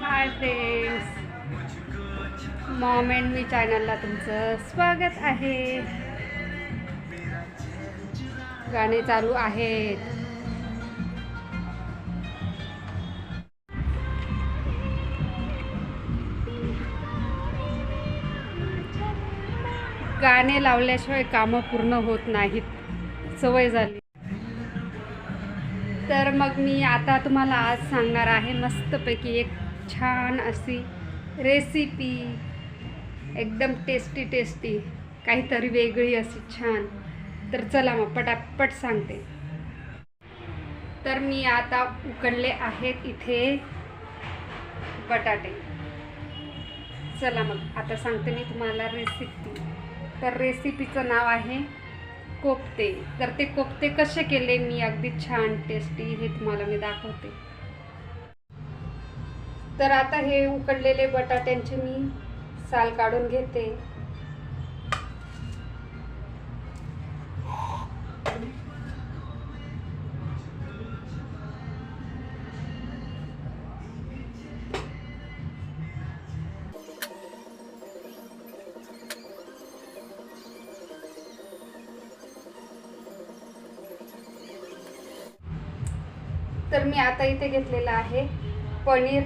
Hi friends mom and me चॅनलला तुमचं स्वागत आहे. गाणे चालू आहेत. गाणे लावल्याशिवाय कामं पूर्ण होत नाहीत. सवय झाली. तर मग मी आता तुम्हाला आज सांगणार आहे मस्तपैकी एक छान अशी रेसिपी एकदम टेस्टी टेस्टी काहीतरी वेगळी अशी छान. तर चला मग पटापट सांगते. तर मी आता उकडले आहेत इथे बटाटे. चला मग आता सांगते मी तुम्हाला रेसिपी तर रेसिपीचं नाव आहे कोफ्ते. तर ते कोफ्ते कसे केले? मी अगदी छान टेस्टी हे तुम्हाला मी दाखवते. तर आता हे उकडलेले बटाट्यांचे मी साल काढून घेते. तर मी आता इथे घेतलेलं आहे पनीर.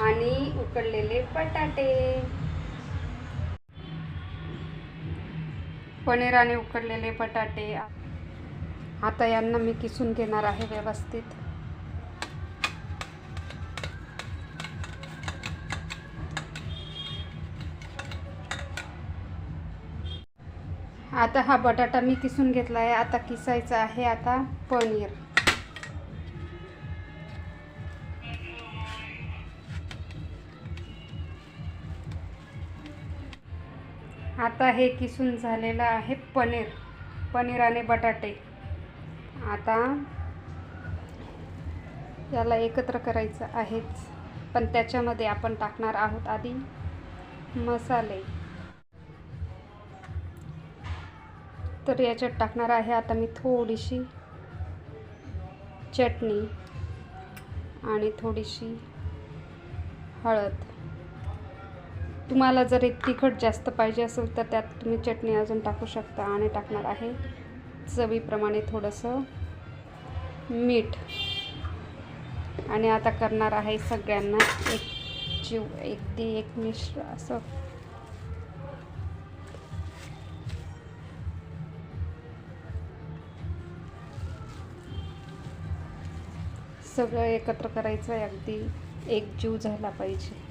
आणि उकडलेले बटाटे. पनीर आणि उकडलेले बटाटे. आता यांना मी किसून घेणार आहे व्यवस्थित. आता हा बटाटा मी किसून घेतला आहे. आता किसायचा आहे आता पनीर. आता हे किसून झालेलं आहे पनीर पनीर आणि बटाटे. आता याला एकत्र करायचं आहेच पण त्याच्यामध्ये आपण टाकणार आहोत आधी मसाले. तर याच्यात टाकणार आहे आता मी थोडीशी चटणी आणि थोडीशी हळद. तुम्हाला जर एक तिखट जास्त पाहिजे असेल तर त्यात तुम्ही चटणी अजून टाकू शकता आणि टाकणार आहे. चवीप्रमाणे थोडंसं मीठ. आणि आता करणार आहे सगळ्यांना एक जीव अगदी एक मिश्र असं. सगळं एकत्र करायचं आहे अगदी एक जीव झाला पाहिजे.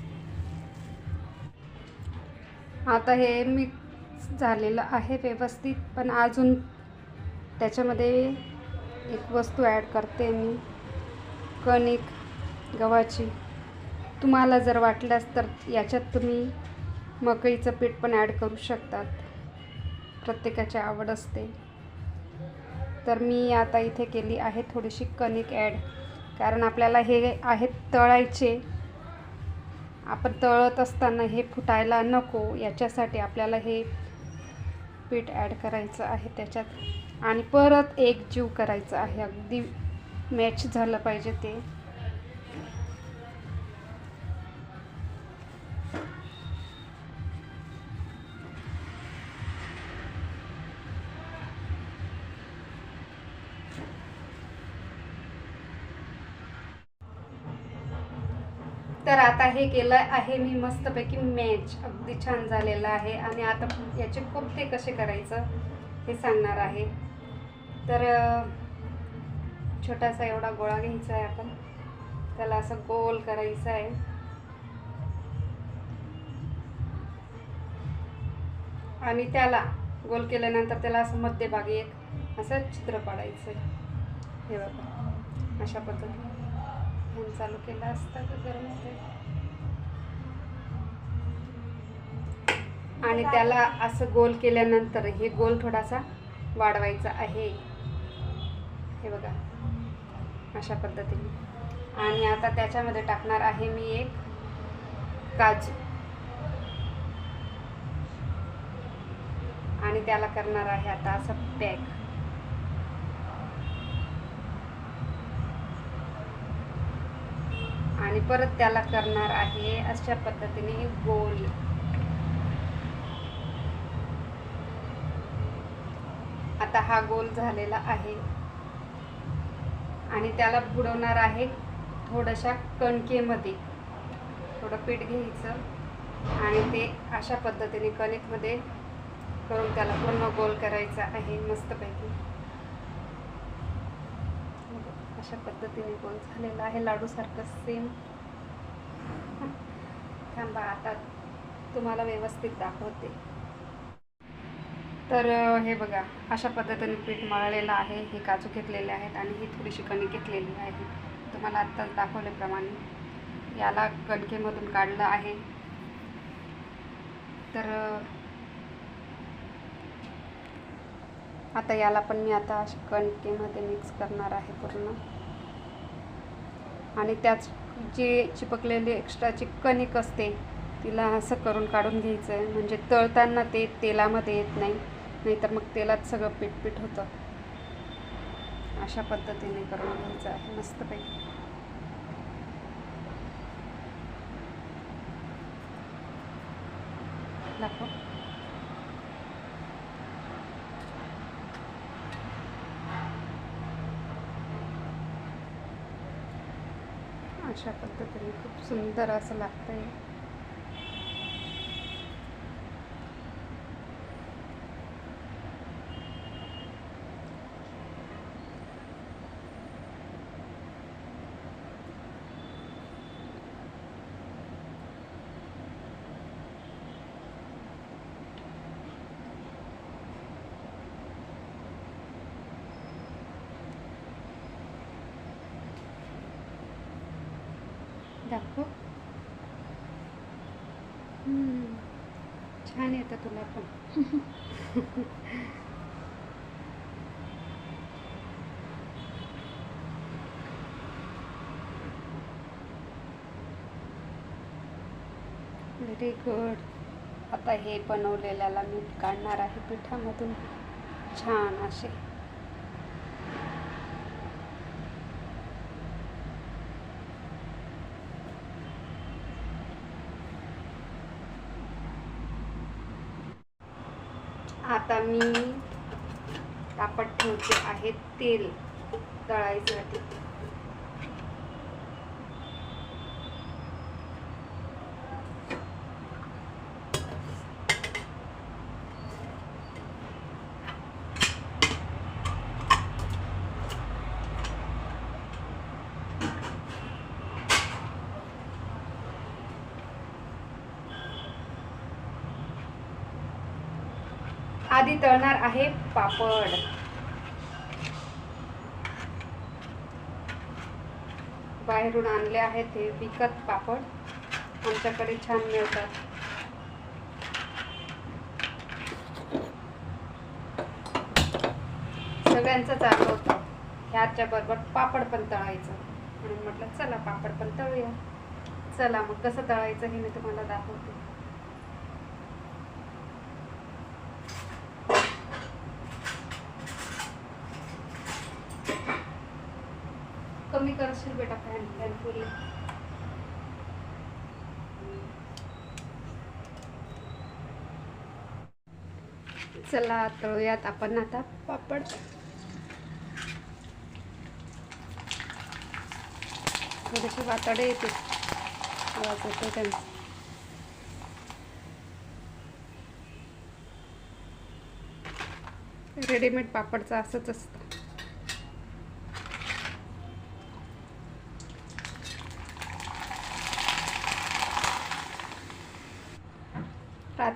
आता हे मिक्स झालेलं आहे व्यवस्थित पण अजून त्याच्यामध्ये एक वस्तू ॲड करते मी. कणिक गव्हाची. तुम्हाला जर वाटल्यास तर याच्यात तुम्ही मकईचं पीठ पण ॲड करू शकतात. प्रत्येकाची आवड असते. तर मी आता इथे केली आहे थोडीशी कणिक ॲड कारण आपल्याला हे आहेत तळायचे. आपण तळत असताना हे फुटायला नको याच्यासाठी आपल्याला हे पीठ ॲड करायचं आहे त्याच्यात. आणि परत एक जीव करायचं आहे. अगदी मॅच झालं पाहिजे ते. तर आता हे केलं आहे मी मस्तपैकी मॅच अगदी छान झालेलं आहे. आणि आता याचे कोफ्ते कसे करायचं हे सांगणार आहे. तर छोटासा एवढा गोळा घ्यायचा आहे आपण. त्याला असं गोल करायचं आहे. आणि त्याला गोल केल्यानंतर त्याला असं मध्यभागी एक असं चित्र पाडायचं आहे हे बघा. अशा पद्धतीने. फॅन चालू केला असता तर गरम होते आणि त्याला असं गोल केल्यानंतर हे गोल थोडासा वाढवायचा आहे. हे बघा. अशा पद्धतीने. आणि आता त्याच्यामध्ये टाकणार आहे मी एक काजू. आणि त्याला करणार आहे आता असं पॅक. आणि परत त्याला करणार आहे अशा पद्धतीने गोल. आता हा गोल झालेला आहे. आणि त्याला बुडवणार आहे थोड्याशा कणकेमध्ये. थोडं पीठ घ्यायचं. आणि ते अशा पद्धतीने कणिकमध्ये करून त्याला पूर्ण गोल करायचा आहे मस्तपैकी. अशा पद्धतीने गोल झालेला आहे. लाडूसारखं सेम थांबा आता तुम्हाला व्यवस्थित दाखवते. तर हे बघा अशा पद्धतीने पीठ मळलेलं आहे. हे काजू घेतलेले आहेत आणि ही थोडीशी कणिक घेतलेली आहे. तुम्हाला आत्ताच दाखवल्याप्रमाणे याला कणकेमधून काढलं आहे. तर आता याला पण मी आता अशा कणकेमध्ये मिक्स करणार आहे पूर्ण. आणि त्याच जे चिपकलेले एक्स्ट्राची कणिक असते तिला असं करून काढून घ्यायचं आहे. म्हणजे तळताना ते तेलामध्ये येत नाही नाहीतर मग तेलात सगळं पीठ पीठ होतं. अशा पद्धतीने करून घ्यायचं आहे मस्तपैकी. दाखव. अशा पद्धतीने खूप सुंदर असं लागतं आहे दाखव. छान येतं तुला पण. व्हेरी गुड आता हे बनवलेल्याला मी काढणार आहे. पिठामधून छान असे आता मी तापत ठेवते आहे तेल तळायसाठी आधी तळणार आहे पापड. बाहेरून आणले आहेत हे विकत पापड. आमच्याकडे छान मिळतात. सगळ्यांचं चालू होतं. ह्याच्या बरोबर पापड पण तळायचं. म्हणून म्हटलं चला पापड पण तळूया. चला मग कसं तळायचं हे मी तुम्हाला दाखवते. कमी करशील बेटा फॅन फॅन फुल चला तळूयात आपण आता पापड. थोडेसे वातडे येते. आवाज येतो त्यांचा. रेडीमेड पापडचा असंच असतं.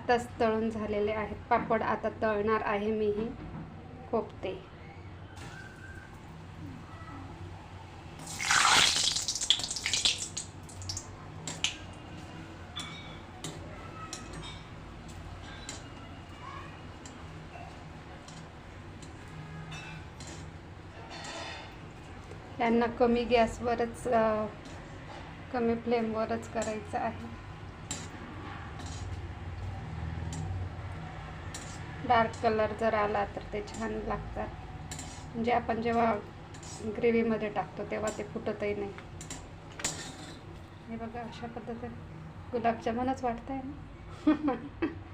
आत्ताच तळून झालेले आहेत. पापड आता तळणार आहे मी हे त्यांना यांना कमी गॅसवरच कमी फ्लेमवरच करायचं आहे. डार्क कलर जर आला तर ते छान लागतात. म्हणजे आपण जेव्हा ग्रेव्हीमध्ये टाकतो तेव्हा ते फुटतही नाही. हे बघा अशा पद्धतीने गुलाबजामुनच वाटत आहे ना?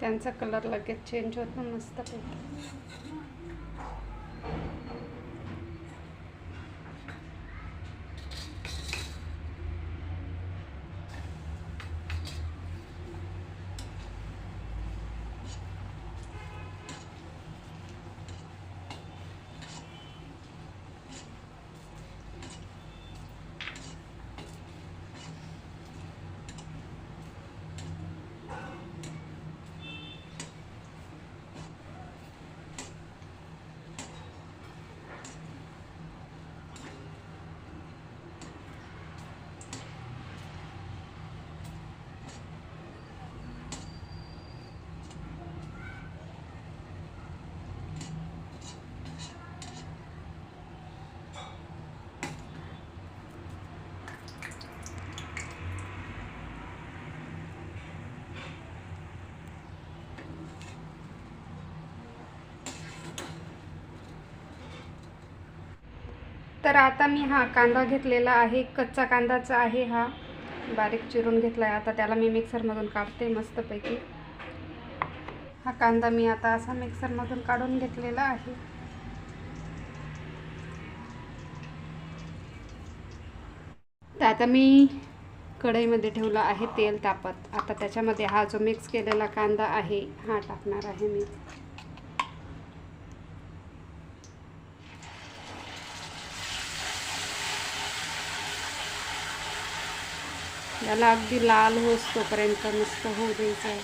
त्यांचा कलर लगेच चेंज होतो मस्त पैकी तर आता मी हा कांदा घेतलेला आहे कच्चा कांदाचा आहे हा. बारीक चिरून घेतला आहे आता त्याला मी मिक्सरमधून काढते मस्तपैकी. हा कांदा मी आता असा मिक्सरमधून काढून घेतलेला आहे. तर आता मी कढईमध्ये ठेवलं आहे तेल तापत. आता त्याच्यामध्ये हा जो मिक्स केलेला कांदा आहे हा टाकणार आहे मी. याला अगदी लाल होस तोपर्यंत मस्त होऊ द्यायचं. आहे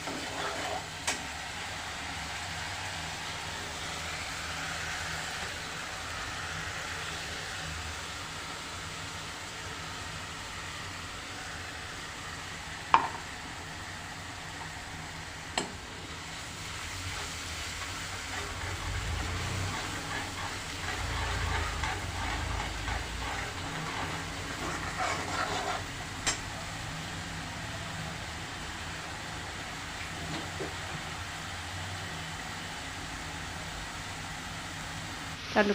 चालू.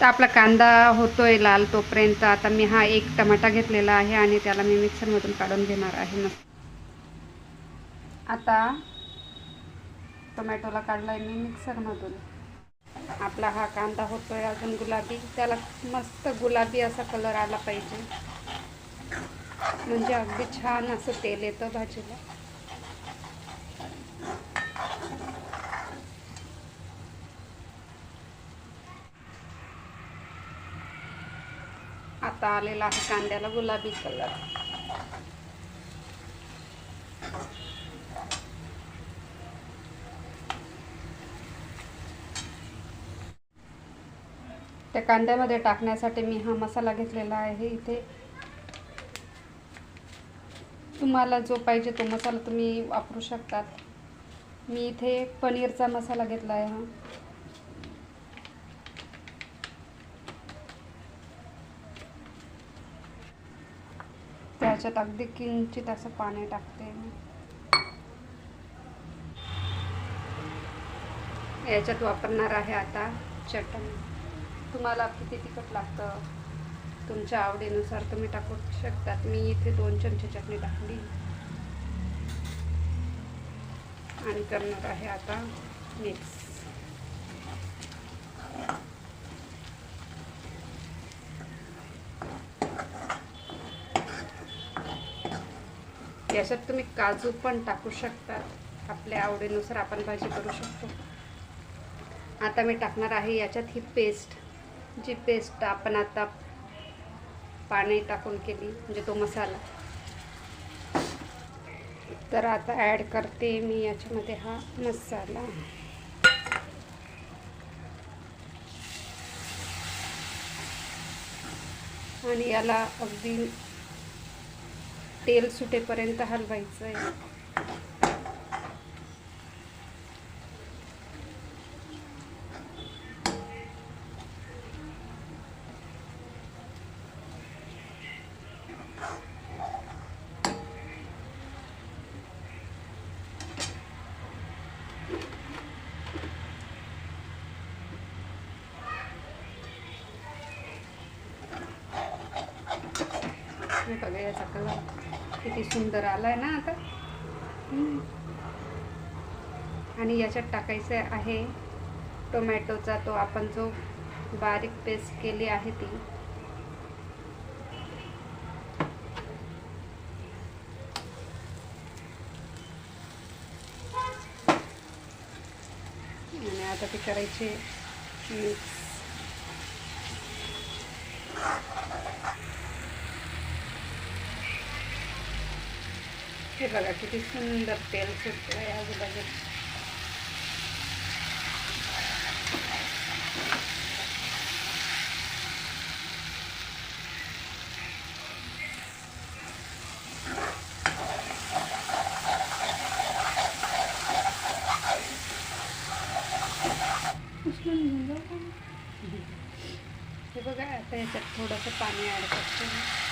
तर आपला कांदा होतोय लाल तोपर्यंत. आता मी हा एक टमाटा घेतलेला आहे आणि त्याला मी मिक्सरमधून काढून घेणार आहे. मस्त. आता टोमॅटोला काढलाय मी मिक्सरमधून. आपला हा कांदा होतोय अजून गुलाबी. त्याला मस्त गुलाबी असा कलर आला पाहिजे. म्हणजे अगदी छान असं तेल येतं भाजीला. आता आलेला आहे कांद्याला गुलाबी कलर. त्या कांद्यामध्ये टाकण्यासाठी मी हा मसाला घेतलेला आहे इथे. तुम्हाला जो पाहिजे तो मसाला तुम्ही वापरू शकतात. मी इथे पनीरचा मसाला घेतला आहे हा. ह्याच्यात अगदी किंचित असं पाणी टाकते मी. याच्यात वापरणार आहे आता चटणी. तुम्हाला किती तिखट लागतं? तुमच्या आवडीनुसार तुम्ही टाकू शकतात. मी इथे दोन चमचे चटणी टाकली. आणि करणार आहे आता मिक्स याच्यात तुम्ही काजू पण टाकू शकता. आपल्या आवडीनुसार आपण भाजी करू शकतो. आता मी टाकणार आहे याच्यात ही पेस्ट जी पेस्ट आपण आता पाणी टाकून केली म्हणजे तो मसाला. तर आता ॲड करते मी याच्यामध्ये हा मसाला. आणि याला अगदी तेल सुटेपर्यंत हलवायचं आहे बघा याचा कलर किती सुंदर आलाय ना आता. आणि याच्यात टाकायचं आहे टोमॅटोचा तो आपण जो बारीक पेस्ट केली आहे ती. आणि आता ते करायचे मिक्स. हे बघा किती सुंदर तेल सुटतं आहे आजूबाजूला हे बघा आता याच्यात थोडंसं पाणी ॲड करते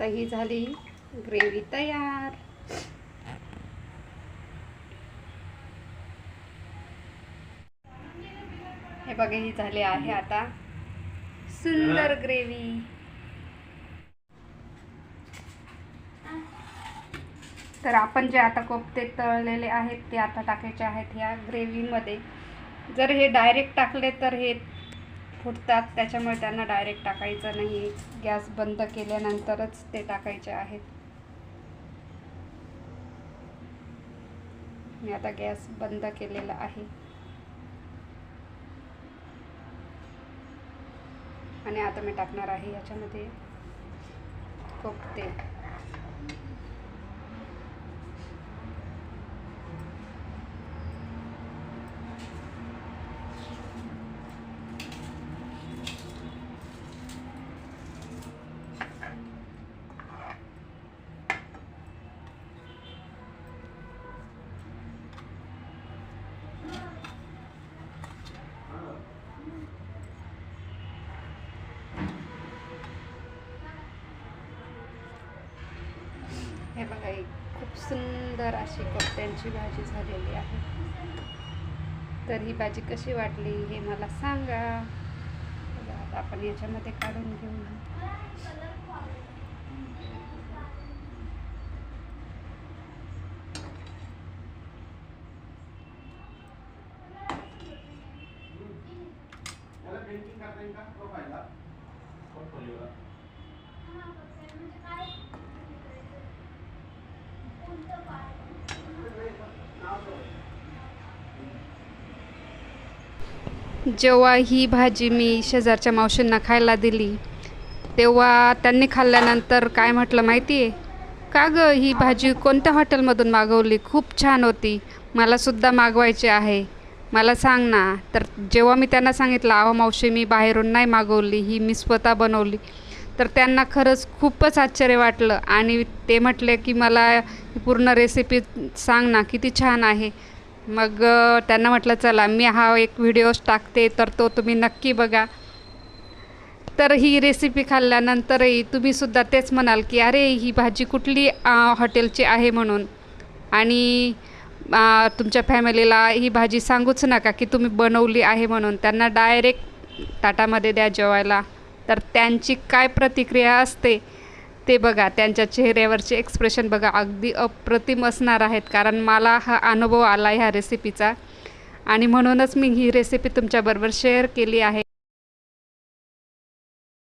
आता ही झाली ग्रेव्ही तयार. हे बघा ही झाली आहे आता सुंदर ग्रेव्ही. तर आपण जे आता कोफ्ते तळलेले आहेत ते आता टाकायचे आहेत ह्या ग्रेव्हीमध्ये. जर हे डायरेक्ट टाकले तर हे फुटतात त्याच्यामुळे त्यांना डायरेक्ट टाकायचं नाही. गॅस बंद केल्यानंतरच ते टाकायचे आहेत. मी आता गॅस बंद केलेला आहे. आणि आता मी टाकणार आहे याच्यामध्ये कोपते हे बघा ही खूप सुंदर अशी कोफ्त्यांची भाजी झालेली आहे. तर ही भाजी कशी वाटली हे मला सांगा. आता आपण याच्यामध्ये काढून घेऊ जेव्हा ही भाजी मी शेजारच्या मावशींना खायला दिली तेव्हा त्यांनी खाल्ल्यानंतर काय म्हटलं माहिती आहे का गं ही भाजी कोणत्या हॉटेलमधून मागवली? खूप छान होती. मलासुद्धा मागवायची आहे. मला सांग ना. तर जेव्हा मी त्यांना सांगितलं अहो मावशी मी बाहेरून नाही मागवली. ही मी स्वतः बनवली. तर त्यांना खरंच खूपच आश्चर्य वाटलं आणि ते म्हटले की मला पूर्ण रेसिपी सांग ना किती छान आहे. मग त्यांना म्हटलं चला मी हा एक व्हिडिओज टाकते तर तो तुम्ही नक्की बघा. तर ही रेसिपी खाल्ल्यानंतरही तुम्हीसुद्धा तेच म्हणाल की अरे ही भाजी कुठली हॉटेलची आहे म्हणून? आणि तुमच्या फॅमिलीला ही भाजी सांगूच नका की तुम्ही बनवली आहे म्हणून. त्यांना डायरेक्ट ताटामध्ये द्या जेवायला. तर त्यांची काय प्रतिक्रिया असते? ते बघा त्यांच्या चेहऱ्यावरचे एक्सप्रेशन बघा अगदी अप्रतिम असणार आहेत. कारण मला हा अनुभव आला ह्या रेसिपीचा आणि म्हणूनच मी ही रेसिपी तुमच्याबरोबर शेअर केली आहे.